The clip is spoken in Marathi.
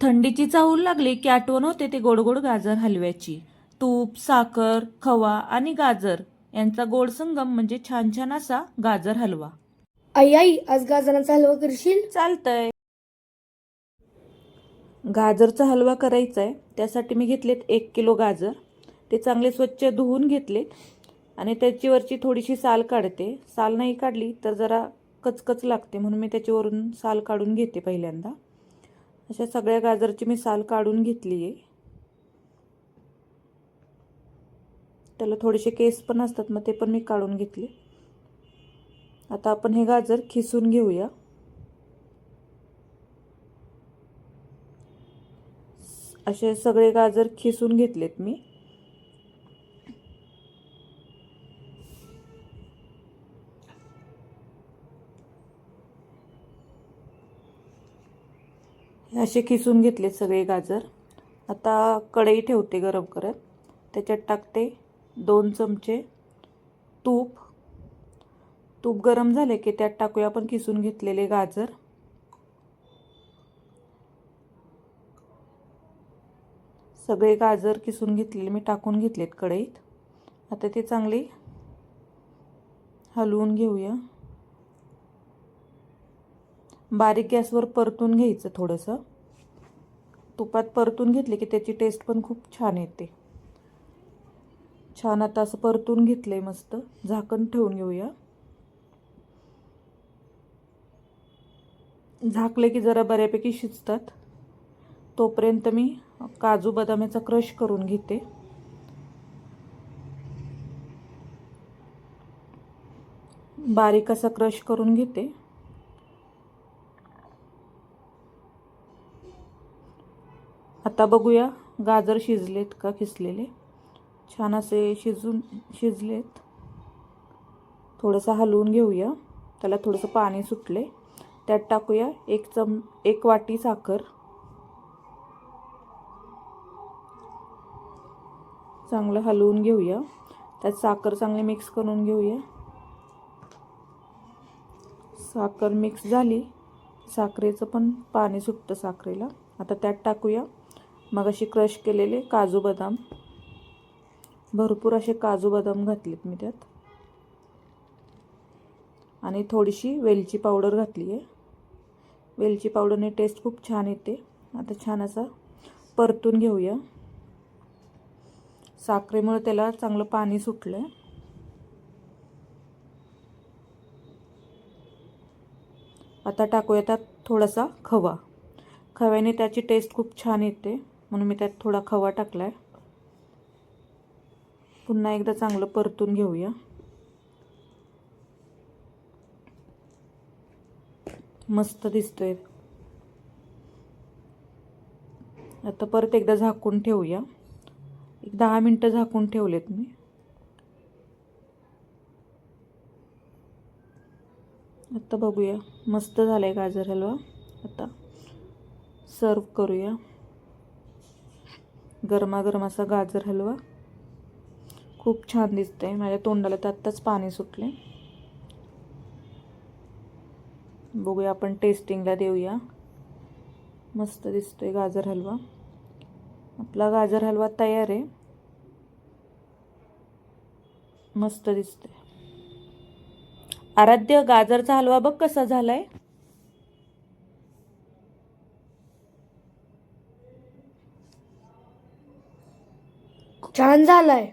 थंडीची चाहूल लागली की आठवण होते ते गोड गोड गाजर हलव्याची. तूप साखर खवा आणि गाजर यांचा गोड संगम म्हणजे छान छान असा गाजर हलवा. आई आई आज गाजराचा हलवा करशील? चालतंय. गाजरचा हलवा करायचा आहे त्यासाठी मी घेतलेत एक किलो गाजर. ते चांगले स्वच्छ धुवून घेतलेत आणि त्याच्यावरची थोडीशी साल काढते. साल नाही काढली तर जरा कचकच लागते म्हणून मी त्याच्यावरून साल काढून घेते पहिल्यांदा. अशा सगळ्या गाजरची मी साल काढून घेतली आहे त्याला थोडेसे केस पण असतात मग ते पण मी काढून घेतले. आता आपण हे गाजर खिसून घेऊया. असे सगळे गाजर खिसून घेतलेत मी. असे किसून घेतलेत सगळे गाजर. आता कढई ठेवते गरम करत. त्याच्यात टाकते दोन चमचे तूप. तूप गरम झाले की त्यात टाकूया आपण किसून घेतलेले गाजर. सगळे गाजर किसून घेतलेले मी टाकून घेतलेत कढईत. आता ते चांगले हलवून घेऊया. बारीक गॅसवर परतून घ्यायचं थोडंसं. तुपात परतून घेतले की त्याची टेस्ट पण खूप छान येते. छान आता असं परतून घेतलं आहे मस्त. झाकण ठेवून घेऊया. झाकले की जरा बऱ्यापैकी शिजतात. तोपर्यंत मी काजू बदामाचा क्रश करून घेते. बारीक असा क्रश करून घेते. आता बघूया गाजर शिजलेत का किसलेले छान असे शिजून शिजलेत. थोडंसं हलवून घेऊया. त्याला थोडंसं पाणी सुटले त्यात टाकूया एक चम एक वाटी साखर. चांगलं हलवून घेऊया. त्यात साखर चांगली मिक्स करून घेऊया. साखर मिक्स झाली. साखरेचं पण पाणी सुटतं साखरेला. आता त्यात टाकूया. मग अशी क्रश केलेले काजू बदाम. भरपूर असे काजू बदाम घातलेत मी त्यात. आणि थोडीशी वेलची पावडर घातली आहे वेलची पावडरने टेस्ट खूप छान येते. आता छान असा परतून घेऊया. साखरेमुळे त्याला चांगलं पाणी सुटलं आहे आता टाकूया त्यात थोडासा खवा. खव्याने त्याची टेस्ट खूप छान येते. म्हणून मी त्यात थोडा खवा टाकला आहे पुन्हा एकदा चांगलं परतून घेऊया. मस्त दिसतोय. आता परत एकदा झाकून ठेवूया. एक दहा मिनटं झाकून ठेवलेत मी. आता बघूया. मस्त झालं आहे गाजर हलवा. आता सर्व करूया. गरमागरम असा गाजर हलवा. खूप छान दिसतं आहे माझ्या तोंडाला तर आत्ताच पाणी सुटले बघूया आपण टेस्टिंगला देऊया. मस्त दिसतोय गाजर हलवा. आपला गाजर हलवा तयार आहे. मस्त दिसतोय. आराध्य गाजरचा हलवा बघ कसा झालाय. छान झालाय.